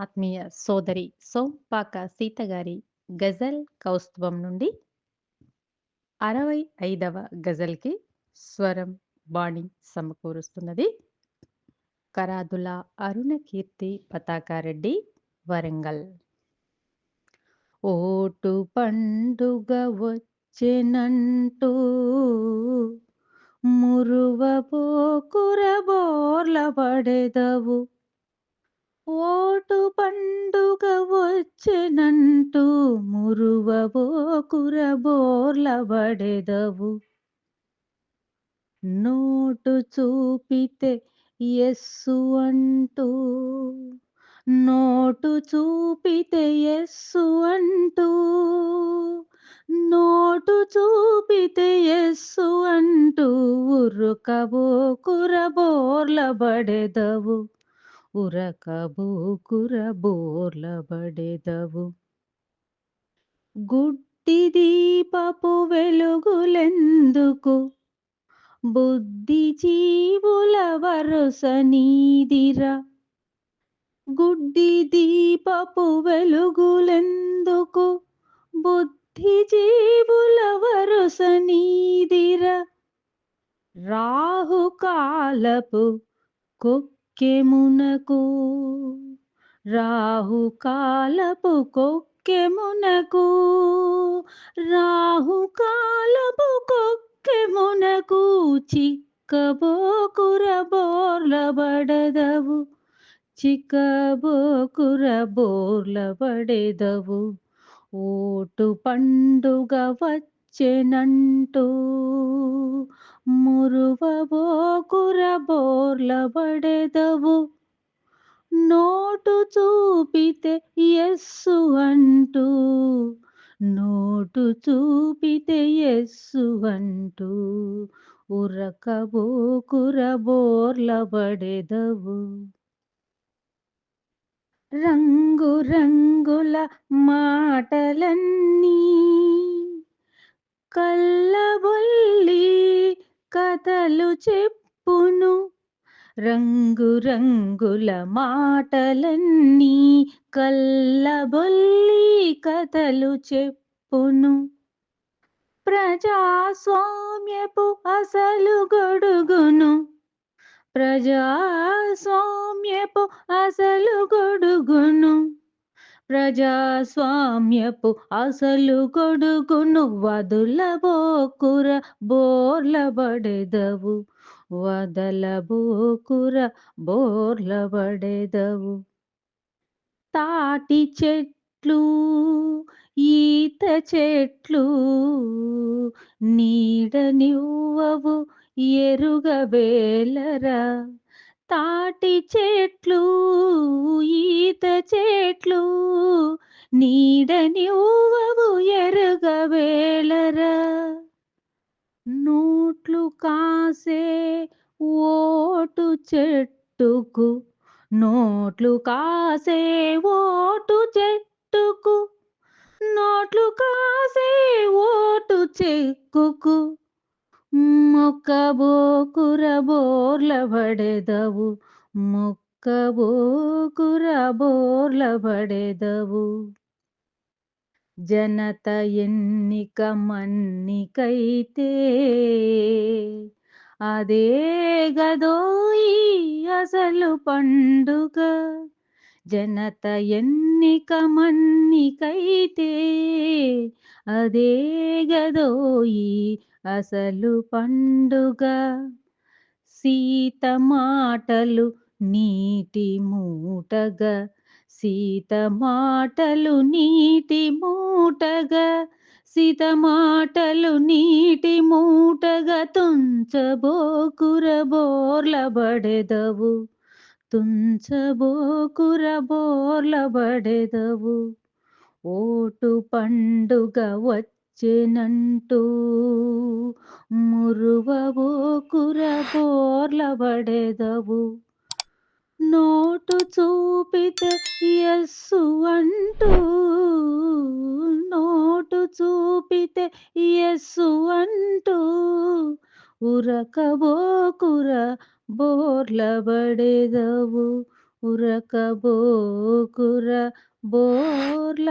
ఆత్మీయ సోదరి సోంపాక సీత గారి గజల్ కౌస్తుభం నుండి అరవై ఐదవ గజల్కి స్వరం బాణి సమకూరుస్తున్నది. కరాదుల అరుణకీర్తి పతాకారెడ్డి వరంగల్. ఓటు పండుగ వచ్చెనంటూ మురువ పోకుర బోర్ల పడెదవు. ఓటు పండుగ వచ్చెనంటూ మురువ పోకుర పడెదవు. నోటు చూపితే ఎస్సు అంటూ నోటు చూపితే ఎస్సు అంటూ నోటు చూపితే ఎస్సు అంటూ ఉరుకబో కురబోర్ల బడెదవు బోర్లబడెదవు గుడ్డి దీపపు వెలుగులెందుకు? బుద్ధి జీవుల వరుస నీదిరా? గుడ్డి దీపపు వెలుగులెందుకు? బుద్ధి జీవుల వరుస నీదిరా? రాహుకాలపు కుక్క కొక్కెమునకు రాహుకాలపు కొక్కెమునకు రాహుకాలపు కొక్కెమునకు చిక్కబోకుర బోర్ల బడదవు చిక్కబోకుర బోర్ల పడెదవు ఓటు పండుగ వచ్చెనంటూ మురువబోకుర బోర్ల నోటు చూపితే ఎస్సు అంటూ నోటు చూపితే ఎస్సు అంటూ ఉరకబోకుర బోర్ల రంగు రంగుల మాటలన్నీ కళ్ళబొల్లి కథలు చెప్పును. రంగు రంగుల మాటలన్నీ కల్లబొల్లి కథలు చెప్పును. ప్రజాస్వామ్యపు అసలు గొడుగును. ప్రజాస్వామ్యపు అసలు గొడుగును. ప్రజాస్వామ్యపు అసలు కొడుకును వదులబోకుర బోర్లబడెదవు. వదలబోకుర బోర్లబడెదవు. తాటి చెట్లు ఈత చెట్లు నీడనివ్వవు ఎరుగవేలరా తాటి చెట్లు ఈత చెట్లు నీడనివ్వవు ఎరుగవేలరా నోట్లు కాసే ఓటు చెట్టుకు నోట్లు కాసే ఓటు చెట్టుకు నోట్లు కాసే ఓటు చెక్కుకు. మొక్కబోకుర బోర్ల పడెదవు మొక్కబోకుర బోర్ల పడెదవు జనత ఎన్నిక మన్నికైతే అదే గదోయి అసలు పండుగ. జనత ఎన్నిక మన్నికైతే అదే గదోయి అసలు పండుగ. సీత మాటలు నీటి మూటగా. సీత మాటలు నీటి మూటగా. సీత మాటలు నీటి మూటగా. తుంచబోకుర బోర్ల బడెదవు. తుంచబోకుర బోర్ల బడెదవు. ఓటు పండుగ వచ్చెనంటూ మురువబోకుర బోర్ల నోటు చూపితే ఎస్సు అంటూ నోటు చూపితే ఎస్సు అంటూ ఉరకబోకుర బోర్ల బడెదవు ఉరకబోకుర బోర్లబడెదవు